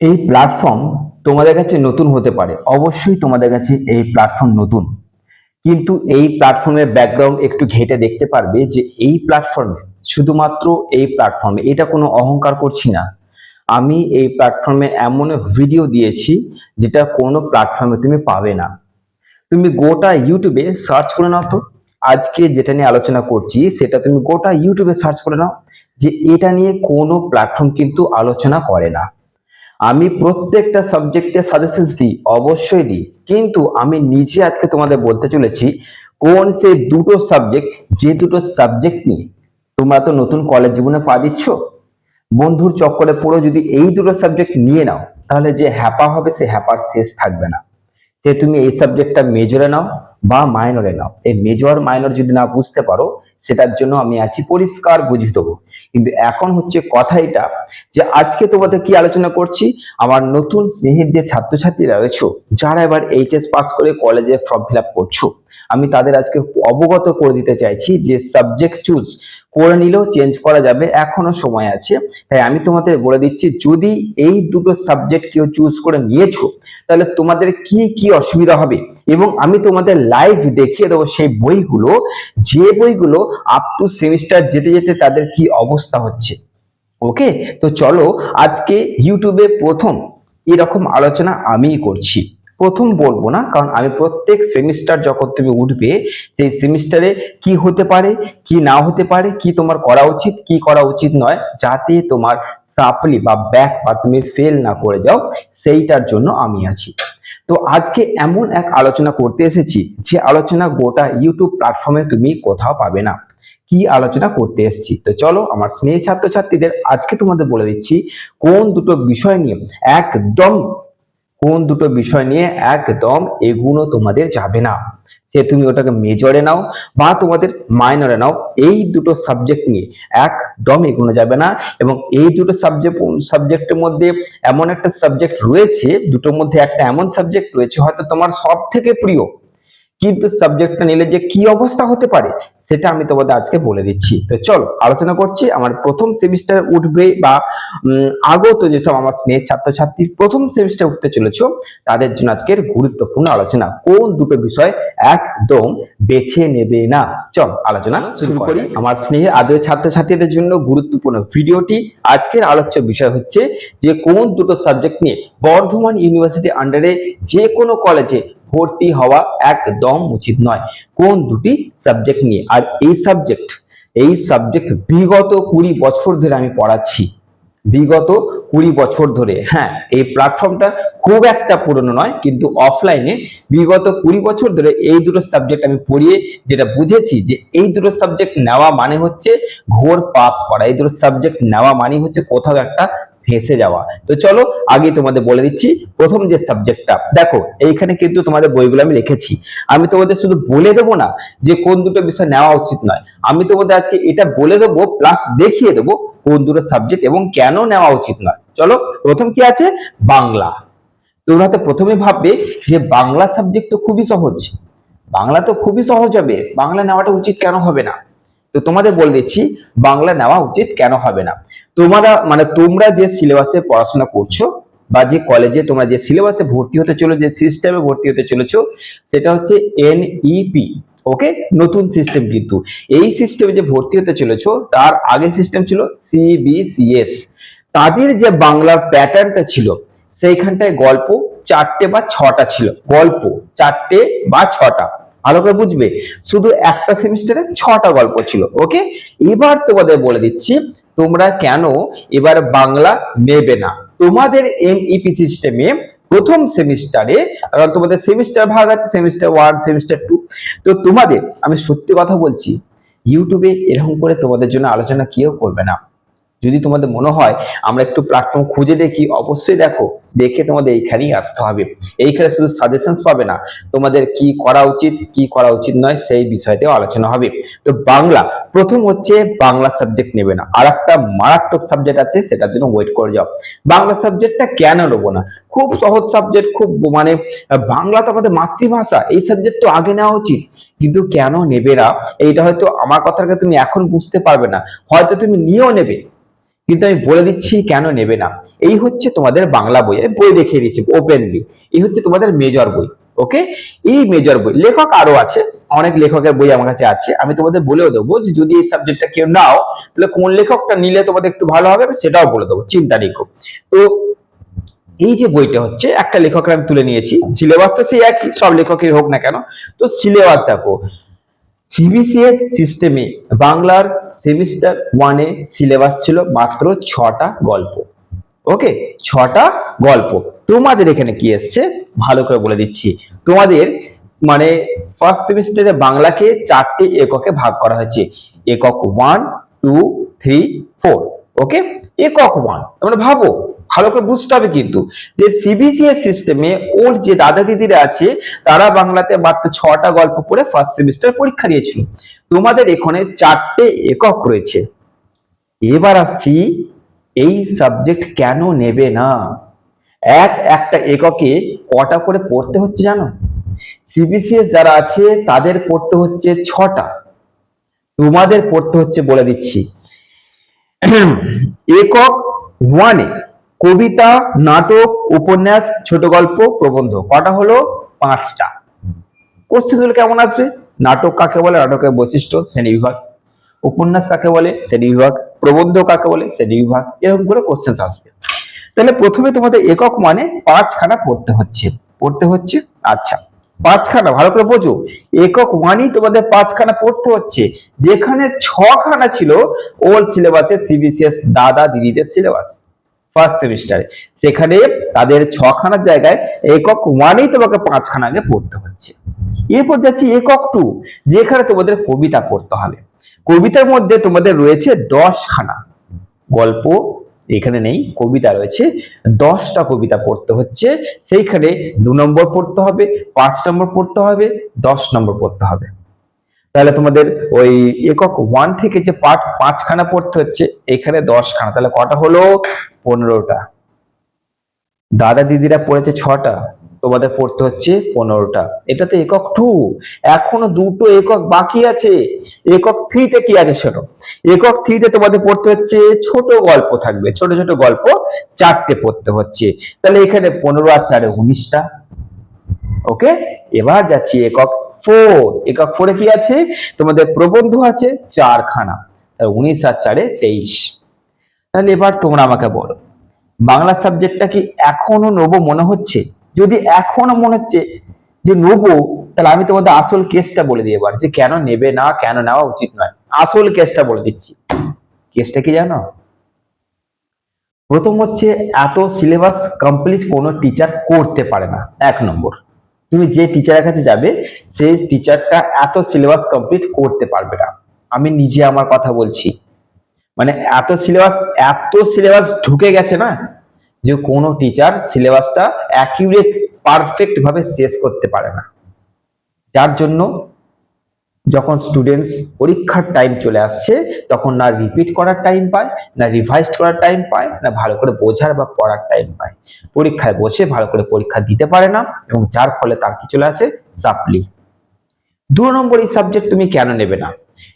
এই প্ল্যাটফর্ম তোমাদের কাছে নতুন হতে পারে। অবশ্যই তোমাদের কাছে এই প্ল্যাটফর্ম নতুন। কিন্তু এই প্ল্যাটফর্মের ব্যাকগ্রাউন্ড একটু ঘেটে দেখতে পারবে যে এই প্ল্যাটফর্মে শুধুমাত্র এই প্ল্যাটফর্মে এটা কোনো অহংকার করছি না। আমি এই প্ল্যাটফর্মে এমন ভিডিও দিয়েছি যেটা কোনো প্ল্যাটফর্মে তুমি পাবে না। তুমি গোটা ইউটিউবে সার্চ করে নাও তো। আজকে যেটা নিয়ে আলোচনা করছি, সেটা তুমি গোটা ইউটিউবে সার্চ করে নাও যে এটা নিয়ে কোনো প্ল্যাটফর্ম কিন্তু আলোচনা করে না। আমি প্রত্যেকটা সাবজেক্টে সাজেশন দিই, অবশ্যই দিই। কিন্তু আমি নিজে আজকে তোমাদের বলতে চলেছি, কোন সেই দুটো সাবজেক্ট যে দুটো সাবজেক্ট নিয়ে তোমরা তো নতুন কলেজ জীবনে পা দিচ্ছ? বন্ধুর চক্করে পুরো যদি এই দুটো সাবজেক্ট নিয়ে নাও, তাহলে যে হ্যাপা হবে, সে হ্যাপার শেষ থাকবে না। সে তুমি এই সাবজেক্টটা মেজরে নাও বা মাইনরে নাও। এই মেজর মাইনর যদি না বুঝতে পারো সেটার জন্য আমি আছি, পরিষ্কার বুঝিয়ে দেবো। কিন্তু এখন হচ্ছে কথা এটা যে আজকে তোমাদের কি আলোচনা করছি? আমার নতুন স্নেহের যে ছাত্রছাত্রীরা রয়েছে, যারা এবার এইচএস পাস করে কলেজে ফর্ম ফিল করছ, আমি তাদের আজকে অবগত করে দিতে চাইছি যে সাবজেক্ট চুজ করে নিলেও চেঞ্জ করা যাবে, এখনও সময় আছে। তাই আমি তোমাদের বলে দিচ্ছি, যদি এই দুটো সাবজেক্ট কেউ চুজ করে নিয়েছো তাহলে তোমাদের কি কি অসুবিধা হবে? এবং আমি তোমাদের লাইভ দেখিয়ে দেবো সেই বইগুলো, যে বইগুলো আপ টু সেমিস্টার যেতে যেতে তাদের কি অবস্থা হচ্ছে। ওকে তো চলো আজকে ইউটিউবে প্রথম এরকম আলোচনা আমি করছি। প্রথম বলব না, কারণ আমি প্রত্যেক সেমিস্টার যখন তুমি উঠবে, সেই সেমিস্টারে কি হতে পারে, কি না হতে পারে, কি তোমার করা উচিত, কি করা উচিত নয়, যাতে তোমার সাপলি বা ব্যাক বা তুমি ফেল না করে যাও, সেইটার জন্য আমি আছি। তো আজকে এমন এক আলোচনা করতে এসেছি, যে আলোচনা গোটা ইউটিউব প্ল্যাটফর্মে তুমি কোথাও পাবে না। কি আলোচনা করতে এসেছি? তো চলো, আমার স্নেহ ছাত্রছাত্রীদের আজকে তোমাদের বলে দিচ্ছি, কোন দুটো বিষয় নিয়ে একদম কোন দুটো বিষয় নিয়ে একদম এগুলো তোমাদের যাবে না। সে তুমি ওটাকে মেজরে নাও বা তোমাদের মাইনরে নাও। এই দুটো সাবজেক্ট নিয়ে একদম এগুনো যাবে না এবং এই দুটো সাবজেক্ট সাবজেক্টের মধ্যে এমন একটা সাবজেক্ট রয়েছে, দুটোর মধ্যে একটা এমন সাবজেক্ট রয়েছে হয়তো তোমার সব থেকে প্রিয়। কিন্তু সাবজেক্টটা নিলে যে কি অবস্থা হতে পারে সেটা আমি তোমাদের আজকে বলে দিচ্ছি। তো চলো আলোচনা করছি। আমার প্রথম সেমিস্টার উঠবে বা আগত যেসব আমার স্নেহের ছাত্রছাত্রী প্রথম সেমিস্টার উঠতে চলেছো তাদের জন্য আজকের গুরুত্বপূর্ণ আলোচনা। কোন দুটো বিষয় একদম বেছে নেবে না? চল আলোচনা শুরু করি। আমার স্নেহের আদরের ছাত্রছাত্রীদের জন্য গুরুত্বপূর্ণ ভিডিওটি। আজকের আলোচ্য বিষয় হচ্ছে যে কোন দুটো সাবজেক্ট নিয়ে বর্ধমান ইউনিভার্সিটি আন্ডারে যে কোনো কলেজে ভর্তি হওয়া একদম উচিত নয়। কোন দুটি সাবজেক্ট নিয়ে? আর এই সাবজেক্ট এই সাবজেক্ট বিগত কুড়ি বছর ধরে আমি পড়াচ্ছি। বিগত কুড়ি বছর ধরে। হ্যাঁ এই প্ল্যাটফর্মটা খুব একটা পুরনো নয়, কিন্তু অফলাইনে বিগত কুড়ি বছর ধরে এই দুটো সাবজেক্ট আমি পড়িয়ে যেটা বুঝেছি যে এই দুটো সাবজেক্ট নেওয়া মানে হচ্ছে ঘোর পাপ করা এই দুটো সাবজেক্ট নেওয়া মানে হচ্ছে কোথাও একটা ফেসে যাওয়া। তো চলো আগে তোমাদের বলে দিচ্ছি, প্রথম যে সাবজেক্টটা দেখো, এইখানে কিন্তু তোমাদের বইগুলো আমি লিখেছি আমি তোমাদের শুধু বলে দেবো না যে কোন দুটো বিষয় নেওয়া উচিত নয়। আমি তোমাদের আজকে এটা বলে দেবো প্লাস দেখিয়ে দেবো কোন দুটো সাবজেক্ট এবং কেন নেওয়া উচিত নয়। চলো, প্রথম কি আছে? বাংলা। তোমরা তো প্রথমে ভাববে যে বাংলা সাবজেক্ট তো খুবই সহজ। বাংলা তো খুবই সহজ হবে। বাংলা নেওয়াটা উচিত কেন হবে না? তো তোমাদের বলে দিচ্ছি, বাংলা নেওয়া উচিত কেন হবে না। তোমরা মানে তোমরা যে সিলেবাসে পড়াশোনা করছ বা যে কলেজে তোমরা যে সিলেবাসে ভর্তি হতে চলো যে সিস্টেমে ভর্তি হতে চলেছো, সেটা হচ্ছে এনইপি ওকে নতুন সিস্টেম কিন্তু। এই সিস্টেমে যে ভর্তি হতে চলেছো, তার আগের সিস্টেম ছিল সিবিসিএস তাদের যে বাংলার প্যাটার্নটা ছিল, সেইখানটায় গল্প চারটে বা ছটা ছিল। গল্প চারটে বা ছটা। ভালো করে বুঝবে। শুধু একটা সেমিস্টারে ছটা গল্প ছিল, ওকে? এবার তোমাদের বলে দিচ্ছি, তোমরা কেন এবার বাংলা নেবে না? তোমাদের এনইপি সিস্টেমে প্রথম সেমিস্টারে, কারণ তোমাদের সেমিস্টার ভাগ আছে, সেমিস্টার ওয়ান সেমিস্টার টু তো তোমাদের, আমি সত্যি কথা বলছি, ইউটিউবে এরকম করে তোমাদের জন্য আলোচনা কেউ করবে না। যদি তোমাদের মনে হয় আমরা একটু প্ল্যাটফর্ম খুঁজে দেখি, অবশ্যই দেখো, দেখে তোমাদের এইখানেই আসতে হবে। এইখানে শুধু সাজেশন পাবে না, তোমাদের কি করা উচিত, কি করা উচিত নয়, সেই বিষয়তেও আলোচনা হবে। তো বাংলা, প্রথম হচ্ছে বাংলা সাবজেক্ট নেবে না। আর একটা মারাত্মক সাবজেক্ট আছে, সেটার জন্য ওয়েট করে যাও। বাংলা সাবজেক্টটা কেন নেব না? খুব সহজ সাবজেক্ট খুব মানে বাংলা তো আমাদের মাতৃভাষা, এই সাবজেক্ট তো আগে নেওয়া উচিত। কিন্তু কেন নেবে না? এইটা হয়তো আমার কথাটাকে তুমি এখন বুঝতে পারবে না। হয়তো তুমি নিয়েও নেবে। কিন্তু আমি বলে দিচ্ছি, কেন নেবে না? এই হচ্ছে তোমাদের বাংলা বই, আমি বই দেখিয়ে দিচ্ছি ওপেনলি এই হচ্ছে তোমাদের মেজর বই ওকে এই মেজর বই, লেখক আরও আছে, অনেক লেখকের বই আমার কাছে আছে, আমি তোমাদের বলেও দেবো যে যদি এই সাবজেক্টটা কেউ নাও, তাহলে কোন লেখকটা নিলে তোমাদের একটু ভালো হবে সেটাও বলে দেবো, চিন্তা রেখো তো এই যে বইটা হচ্ছে, একটা লেখকের আমি তুলে নিয়েছি সিলেবাস তো সেই একই, সব লেখকের হোক না কেন। তো সিলেবাস দেখো সিবিসিএস সিস্টেমে বাংলার সেমিস্টার ওয়ানে সিলেবাস ছিল মাত্র ছটা গল্প। ওকে? ছটা গল্প। তোমাদের এখানে কি এসছে? ভালো করে বলে দিচ্ছি। তোমাদের মানে ফার্স্ট সেমিস্টারে বাংলাকে চারটে এককে ভাগ করা হয়েছে। একক one two three four okay একক ওয়ান তোমরা ভাবো ভালো করে বুঝতে হবে কিন্তু যে সিবিসিএস সিস্টেমে ওর যে দাদা দিদিরা আছে, তারা বাংলাতে মাত্র ছটা গল্প পড়ে ফার্স্ট সেমিস্টার পরীক্ষা দিয়েছিল। তোমাদের এখানে চারটে একক রয়েছে। এবার আসছি এই সাবজেক্ট কেন নেবে না? এক, একটা এককে কটা করে পড়তে হচ্ছে জানো? সিবিসিএস যারা আছে, তাদের পড়তে হচ্ছে ছটা। তোমাদের পড়তে হচ্ছে বলে দিচ্ছি। একক ওয়ানে কবিতা, নাটক, উপন্যাস, ছোট গল্প, প্রবন্ধ। কটা হলো? পাঁচটা। কোশ্চেনগুলো কেমন আসবে? নাটক কাকে বলে? নাটকের বৈশিষ্ট্য, শ্রেণি বিভাগ। উপন্যাস কাকে বলে? শ্রেণি বিভাগ। প্রবন্ধ কাকে বলে? শ্রেণি বিভাগ। এরকম করে কোশ্চেন আসবে। তাহলে প্রথমে তোমাদের একক মানে পাঁচখানা পড়তে হচ্ছে। পড়তে হচ্ছে? আচ্ছা। পাঁচখানা, ভালো করে বোঝো। একক ওয়ানই তোমাদের পাঁচখানা পড়তে হচ্ছে। যেখানে ছখানা ছিল ওল্ড সিলেবাসে সিবিসিএস দাদা দিদিদের সিলেবাস ফার্স্ট সেমিস্টারে সেখানে তাদের ছখানার জায়গায় একক ওয়ানেই তোমাকে পাঁচখানা আগে পড়তে হচ্ছে। এরপর যাচ্ছি একক টু যেখানে তোমাদের কবিতা পড়তে হবে। কবিতার মধ্যে তোমাদের রয়েছে দশখানা গল্প, এখানে নেই, কবিতা রয়েছে। দশটা কবিতা পড়তে হচ্ছে, সেইখানে দু নম্বর পড়তে হবে, পাঁচ নম্বর পড়তে হবে, দশ নম্বর পড়তে হবে। তাহলে তোমাদের ওই একক ওয়ান থেকে যে পার্ট পাঁচখানা পড়তে হচ্ছে, এখানে দশখানা। তাহলে কটা হলো? পনেরোটা। দাদা দিদিরা পড়েছে ছটা, তোমাদের পড়তে হচ্ছে পনেরোটা। এটা তো একক টু এখনও দুটো একক বাকি আছে। একক থ্রিতে কি আছে শোনো? একক থ্রিতে তোমাদের পড়তে হচ্ছে ছোট গল্প থাকবে। ছোট ছোট গল্প চারটে পড়তে হচ্ছে। তাহলে এখানে পনেরো আর চারে উনিশটা। ওকে এবার যাচ্ছি একক ফোর, একক ফোরে কি আছে? তোমাদের প্রবন্ধ আছে চারখানা। উনিশ আর চারে তেইশ। তাহলে এবার তোমরা আমাকে বলো, বাংলা সাবজেক্টটা কি এখনও নেব মনে হচ্ছে? যদি এখনও মনে হচ্ছে যে নেব, তাহলে আমি তোমাদের আসল কেসটা বলে দিই এবার, যে কেন নেবে না, কেন নেওয়া উচিত নয়। আসল কেসটা বলে দিচ্ছি। কেসটা কি জানো? প্রথম হচ্ছে এত সিলেবাস কমপ্লিট কোনো টিচার করতে পারে না। এক নম্বর। তুমি যে টিচারের কাছে যাবে সেই টিচারটা এত সিলেবাস কমপ্লিট করতে পারবে না। আমি নিজে আমার কথা বলছি। মানে এত সিলেবাস এত সিলেবাস ঢুকে গেছে না, যে কোনো টিচার সিলেবাসটা অ্যাকিউরেট পারফেক্ট ভাবে শেষ করতে পারে না। যার জন্য যখন স্টুডেন্টস পরীক্ষার টাইম চলে আসছে, তখন না রিপিট করার টাইম পায়, না রিভাইজ করার টাইম পায়, না ভালো করে বোঝার বা পড়ার টাইম পায়। পরীক্ষায় বসে ভালো করে পরীক্ষা দিতে পারে না এবং যার ফলে তার কি চলে আসে? সাপলি দু নম্বর এই সাবজেক্ট তুমি কেন নেবে না?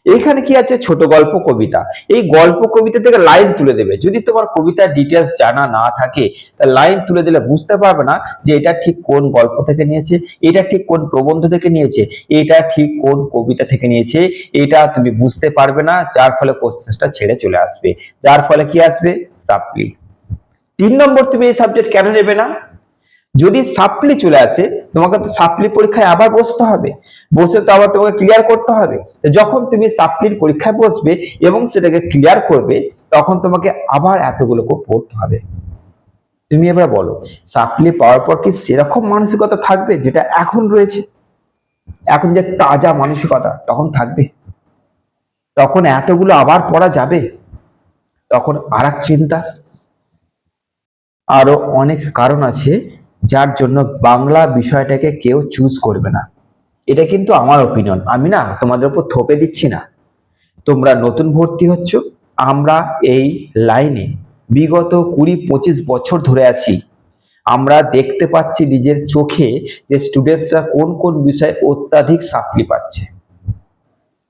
এখানে কি আছে? ছোট গল্প, কবিতা। এই গল্প, কবিতা থেকে লাইন তুলে দেবে। যদি তোমার কবিতার ডিটেলস জানা না থাকে, তা লাইন তুলে দিলে বুঝতে পারবে না যে এটা ঠিক কোন গল্প থেকে নিয়েছে, এটা ঠিক কোন প্রবন্ধ থেকে নিয়েছে, এটা ঠিক কোন কবিতা থেকে নিয়েছে, এটা তুমি বুঝতে পারবে না, যার ফলে কোশ্চেনটা ছেড়ে চলে আসবে। যার ফলে কি আসবে? সাপ্লি তিন নম্বর তুমি এই সাবজেক্ট কেন নেবে না? যদি সাপ্লি চলে আসে, তোমাকে তো সাপ্লি পরীক্ষায় আবার বসতে হবে। বসে তো আবার তোমাকে ক্লিয়ার করতে হবে। যখন তুমি সাপ্লির পরীক্ষায় বসবে এবং সেটাকে ক্লিয়ার করবে, তখন তোমাকে আবার এতগুলো করে পড়তে হবে। তুমি এবার বলো সাপ্লি পাওয়ার পর কি সেরকম মানসিকতা থাকবে যেটা এখন রয়েছে? এখন যে তাজা মানসিকতা, তখন থাকবে। তখন এতগুলো আবার পড়া যাবে। তখন আর চিন্তা। আরও অনেক কারণ আছে যার জন্য বাংলা বিষয়টাকে কেউ চুজ করবে না। এটা কিন্তু আমার ওপিনিয়ন আমি না তোমাদের উপর থোপে দিচ্ছি না। তোমরা নতুন ভর্তি হচ্ছ, আমরা এই লাইনে বিগত কুড়ি পঁচিশ বছর ধরে আছি। আমরা দেখতে পাচ্ছি নিজের চোখে যে স্টুডেন্টসরা কোন কোন বিষয়ে অত্যাধিক সাপ্লি পাচ্ছে।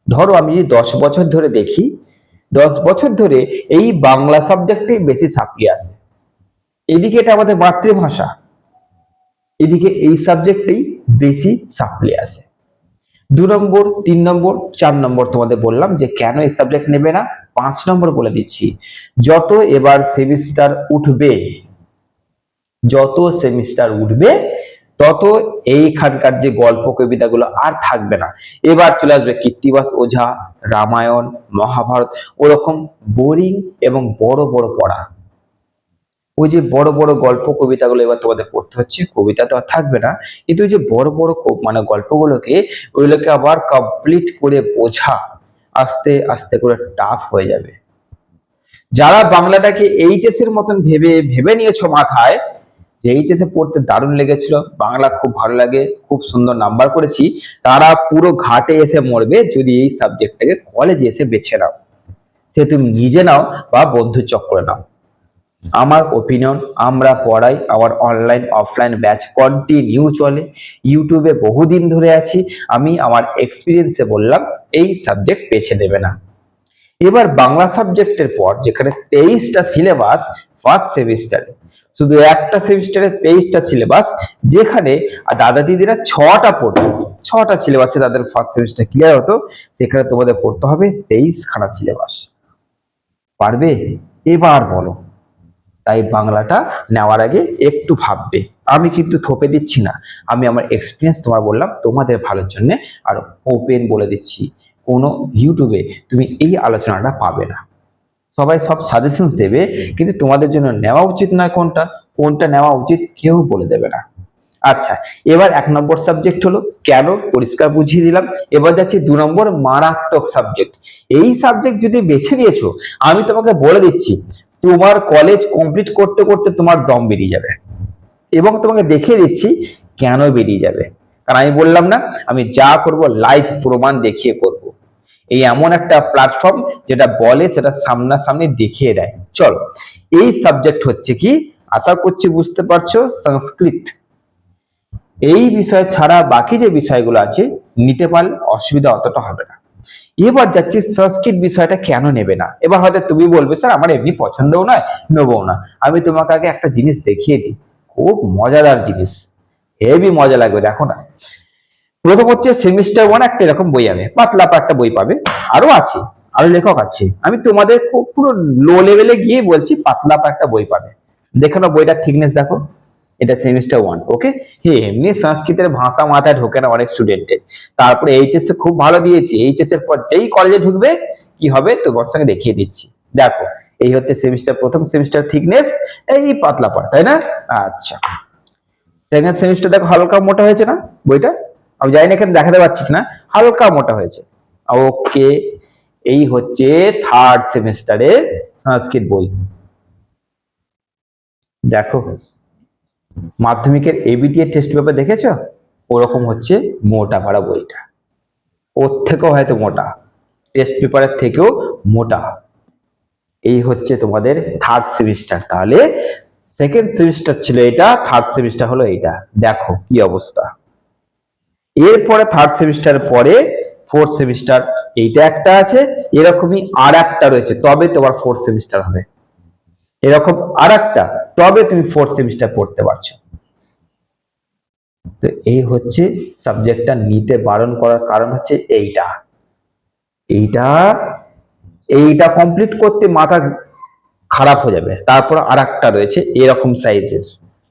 ধরো আমি যদি দশ বছর ধরে দেখি, দশ বছর ধরে এই বাংলা সাবজেক্টেই বেশি সাপ্লি আসে এদিকে এটা আমাদের মাতৃভাষা। এদিকে এই সাবজেক্টেই বেশি সাপ্লি আসে দু নম্বর, তিন নম্বর, চার নম্বর তোমাদের বললাম যে কেন এই সাবজেক্ট নেবে না? পাঁচ নম্বর বলে দিচ্ছি, যত এবার সেমিস্টার উঠবে, যত সেমিস্টার উঠবে, তত এইখানকার যে গল্প কবিতাগুলো আর থাকবে না। এবার চলে আসবে কীর্তিবাস ওঝা, রামায়ণ, মহাভারত, ওরকম বোরিং এবং বড় বড় পড়া। ওই যে বড় বড় গল্প কবিতাগুলো এবার তোমাদের পড়তে হচ্ছে, কবিতা তো আর থাকবে না, কিন্তু ওই যে বড় বড় মানে গল্পগুলোকে ওইগুলোকে আবার কমপ্লিট করে বোঝা আস্তে আস্তে করে টাফ হয়ে যাবে। যারা বাংলাটাকে এইচএস এর মতন ভেবে ভেবে নিয়েছো মাথায়, যে এইচএস এ পড়তে দারুণ লেগেছিল, বাংলা খুব ভালো লাগে, খুব সুন্দর নাম্বার করেছি, তারা পুরো ঘাটে এসে মরবে যদি এই সাবজেক্টটাকে কলেজে এসে বেছে নাও। সে তুমি নিজে নাও বা বন্ধুর চক্করে নাও। আমার ওপিনিয়ন আমরা পড়াই আমার অনলাইন অফলাইন ব্যাচ কন্টিনিউ চলে। ইউটিউবে বহুদিন ধরে আছি, আমি আমার এক্সপিরিয়েন্সে বললাম, এই সাবজেক্ট বেছে দেবে না। এবার বাংলা সাবজেক্টের পর, যেখানে তেইশটা সিলেবাস ফার্স্ট সেমিস্টারে শুধু একটা সেমিস্টারে তেইশটা সিলেবাস যেখানে দাদা দিদিরা ছটা পড়তো, ছটা সিলেবাসে তাদের ফার্স্ট সেমিস্টার ক্লিয়ার হতো, সেখানে তোমাদের পড়তে হবে তেইশ খানা সিলেবাস পারবে? এবার বলো। তাই বাংলাটা নেওয়ার আগে একটু ভাববে। আমি কিন্তু থোপে দিচ্ছি না। আমি আমার এক্সপিরিয়েন্স তোমার বললাম, তোমাদের ভালোর জন্য আর ওপেন বলে দিচ্ছি। কোনো ইউটিউবে তুমি এই আলোচনাটা পাবে না। সবাই সব সাজেশনস দেবে, কিন্তু তোমাদের জন্য নেওয়া উচিত নয় কোনটা। কোনটা নেওয়া উচিত কেউ বলে দেবে না। আচ্ছা এবার এক নম্বর সাবজেক্ট হলো, কেন? পরিষ্কার বুঝিয়ে দিলাম। এবার যাচ্ছি দু নম্বর মারাত্মক সাবজেক্ট এই সাবজেক্ট যদি বেছে নিয়েছো, আমি তোমাকে বলে দিচ্ছি তোমার কলেজ কমপ্লিট করতে করতে তোমার দম বেরিয়ে যাবে। এবং তোমাকে দেখিয়ে দিচ্ছি কেন বেরিয়ে যাবে। কারণ আমি বললাম না, আমি যা করব লাইভ প্রমাণ দেখিয়ে করব। এই এমন একটা প্ল্যাটফর্ম যেটা বলে সেটা সামনাসামনি দেখিয়ে দেয়। চলো, এই সাবজেক্ট হচ্ছে কি? আশা করছি বুঝতে পারছ, সংস্কৃত। এই বিষয় ছাড়া বাকি যে বিষয়গুলো আছে, নিতে পারলে অসুবিধা অতটা হবে না। এবার যাচ্ছি সংস্কৃত বিষয়টা কেন নেবে না? এবার হয়তো তুমি বলবে, স্যার, আমার এমনি পছন্দও নয় নেব না। আমি তোমাকে আগে একটা জিনিস দেখিয়ে দিই, খুব মজাদার জিনিস, হেভি মজা লাগবে, দেখো না। প্রথম হচ্ছে সেমিস্টার ওয়ান একটা এরকম বই আনে, পাতলা একটা বই পাবে, আরও আছে, আরও লেখক আছে। আমি তোমাদের খুব পুরো লো লেভেলে গিয়ে বলছি পাতলা একটা বই পাবে। দেখো না বইটার থিকনেস দেখো। এটা সেমিস্টার ওয়ান ওকে হে, এমনি সংস্কৃতের ভাষা মাথায় ঢোকে না অনেক স্টুডেন্টের তারপরে এইচএস খুব ভালো দিয়েছি। এইচএস এর পর যেই কলেজে ঢুকবে, কি হবে? তোমার সঙ্গে দেখিয়ে দিচ্ছি। দেখো, এই হচ্ছে সেমিস্টার প্রথম সেমিস্টার থিকনেস এই পাতলা পা তাই না? আচ্ছা। সেকেন্ড সেমিস্টার দেখো হালকা মোটা হয়েছে না বইটা? আমি জানি না, এখানে দেখাতে পাচ্ছি না হালকা মোটা হয়েছে। ওকে এই হচ্ছে থার্ড সেমিস্টারের সংস্কৃত বই। দেখো। মাধ্যমিকের এবিটি এর টেস্ট পেপার দেখেছ? ওরকম হচ্ছে মোটা পাড়া বইটা। ওর থেকেও হয়তো মোটা। টেস্ট পেপারের থেকেও মোটা। এই হচ্ছে তোমাদের থার্ড সেমিস্টার তাহলে সেকেন্ড সেমিস্টার ছিল এটা থার্ড সেমিস্টার হলো এইটা। দেখো কি অবস্থা। এরপরে থার্ড সেমিস্টার পরে ফোর্থ সেমিস্টার এইটা একটা আছে, এরকমই আর একটা রয়েছে, তবে তোমার ফোর্থ সেমিস্টার হবে। এরকম আর তবে তুমি ফোর্থ সেমিস্টার পড়তে পারছ। তো এই হচ্ছে সাবজেক্টটা নিতে বারণ করার কারণ হচ্ছে এইটা। এইটা এইটা কমপ্লিট করতে মাথা খারাপ হয়ে যাবে। তারপর আর রয়েছে, এরকম সাইজের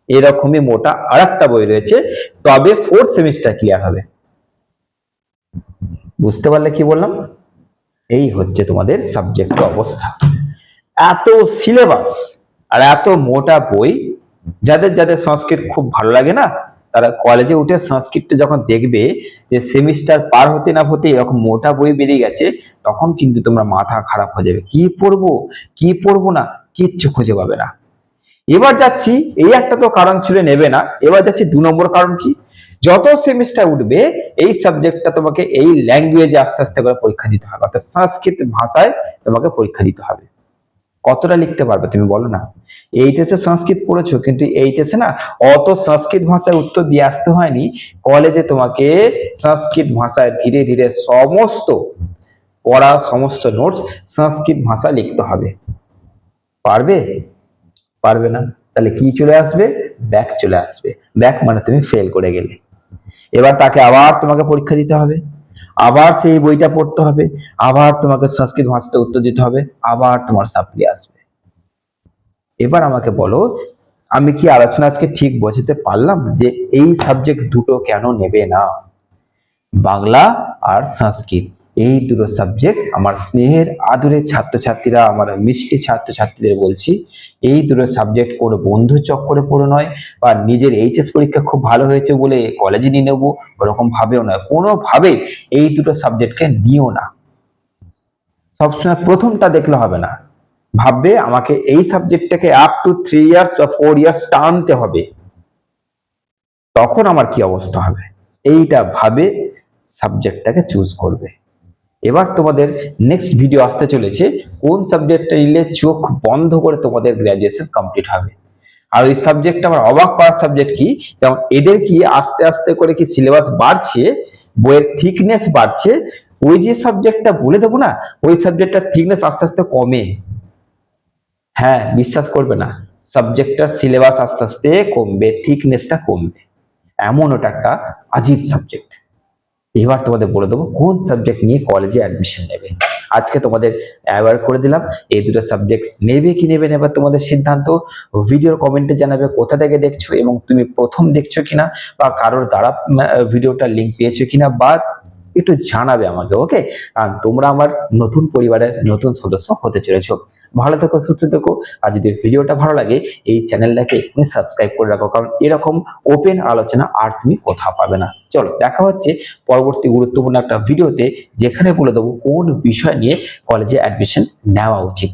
এরকমই মোটা আর বই রয়েছে, তবে ফোর্থ সেমিস্টার ক্লিয়ার হবে। বুঝতে পারলে কি বললাম? এই হচ্ছে তোমাদের সাবজেক্ট অবস্থা। এত সিলেবাস আর এত মোটা বই, যাদের যাদের সংস্কৃত খুব ভালো লাগে না, তারা কলেজে উঠে সংস্কৃতটা যখন দেখবে যে সেমিস্টার পার হতে না হতে এরকম মোটা বই বেরিয়ে গেছে, তখন কিন্তু তোমরা মাথা খারাপ হয়ে যাবে। কি পড়ব? কি পড়ব না? কিচ্ছু খুঁজে পাবে না। এবার যাচ্ছি, এই একটা তো কারণ ছিল নেবে না, এবার যাচ্ছি দু নম্বর কারণ কি? যত সেমিস্টার উঠবে, এই সাবজেক্টটা তোমাকে এই ল্যাঙ্গুয়েজে আস্তে আস্তে করে পরীক্ষা দিতে হবে। অর্থাৎ সংস্কৃত ভাষায় তোমাকে পরীক্ষা দিতে হবে। কতটা লিখতে পারবে তুমি বলো না। এইচএসে সংস্কৃত পড়েছো, কিন্তু এইচএসে না অত সংস্কৃত ভাষায় উত্তর দিয়ে আসতে হয়নি। কলেজে তোমাকে সংস্কৃত ভাষায় ধীরে ধীরে সমস্ত পড়া, সমস্ত নোটস সংস্কৃত ভাষা লিখতে হবে। পারবে? পারবে না? তাহলে কি চলে আসবে? ব্যাক চলে আসবে। ব্যাক মানে তুমি ফেল করে গেলে। এবার তাকে আবার তোমাকে পরীক্ষা দিতে হবে। আবার সেই বইটা পড়তে হবে, আবার তোমাকে সংস্কৃত ভাষাতে উত্তর দিতে হবে, আবার তোমার সাপ্লি আসবে। এবার আমাকে বলো, আমি কি আলোচনা আজকে ঠিক বোঝাতে পারলাম যে এই সাবজেক্ট দুটো কেন নেবে না? বাংলা আর সংস্কৃত। এই দুটো সাবজেক্ট আমার স্নেহের আদরের ছাত্রছাত্রীরা, আমার মিষ্টি ছাত্রছাত্রীদের বলছি, এই দুটো সাবজেক্ট কোনো বন্ধু চক্করে পড়ে নয় বা নিজের এইচএস পরীক্ষা খুব ভালো হয়েছে বলে কলেজে নিয়ে নেব, ওরকম ভাবেও নয়। কোনোভাবে এই দুটো সাবজেক্টকে নিও না। সবসময় প্রথমটা দেখলে হবে না। ভাববে আমাকে এই সাবজেক্টটাকে আপ টু থ্রি ইয়ার্স বা ফোর ইয়ার্স টানতে হবে। তখন আমার কি অবস্থা হবে? এইটা ভাবে সাবজেক্টটাকে চুজ করবে। এবার তোমাদের নেক্সট ভিডিও আসতে চলেছে, কোন সাবজেক্টটা নিলে চোখ বন্ধ করে তোমাদের গ্র্যাজুয়েশন কমপ্লিট হবে? আর ওই সাবজেক্টটা আমার অবাক করার সাবজেক্ট কি? যেমন এদের কি আস্তে আস্তে করে কি সিলেবাস বাড়ছে, বইয়ের থিকনেস বাড়ছে, ওই যে সাবজেক্টটা বলে দেবো না, ওই সাবজেক্টটা থিকনেস আস্তে আস্তে কমে। হ্যাঁ বিশ্বাস করবে না সাবজেক্টটার সিলেবাস আস্তে আস্তে কমবে থিকনেসটা কমবে। এমন ওটা একটা আজীব সাবজেক্ট এবার তোমাদের বলে দেবো, কোন সাবজেক্ট নিয়ে কলেজে অ্যাডমিশন নেবে? আজকে তোমাদের অ্যাওয়ার করে দিলাম, এই দুটো সাবজেক্ট নেবে কি নেবে না, এবার তোমাদের সিদ্ধান্ত। ভিডিওর কমেন্টে জানাবে কোথা থেকে দেখছ এবং তুমি প্রথম দেখছ কিনা, বা কারোর দ্বারা ভিডিওটার লিঙ্ক পেয়েছ কিনা, বা একটু জানাবে আমাকে ওকে কারণ তোমরা আমার নতুন পরিবারের নতুন সদস্য হতে চলেছো। ভালো থেকো, সুস্থ থেকো। আর যদি ভিডিওটা ভালো লাগে, এই চ্যানেলটাকে এক্ষুনি সাবস্ক্রাইব করে রাখো, কারণ এরকম ওপেন আলোচনা আর তুমি কোথাও পাবে না। চলো, দেখা হচ্ছে পরবর্তী গুরুত্বপূর্ণ একটা ভিডিওতে, যেখানে বলে দেবো কোন বিষয় নিয়ে কলেজে অ্যাডমিশন নেওয়া উচিত।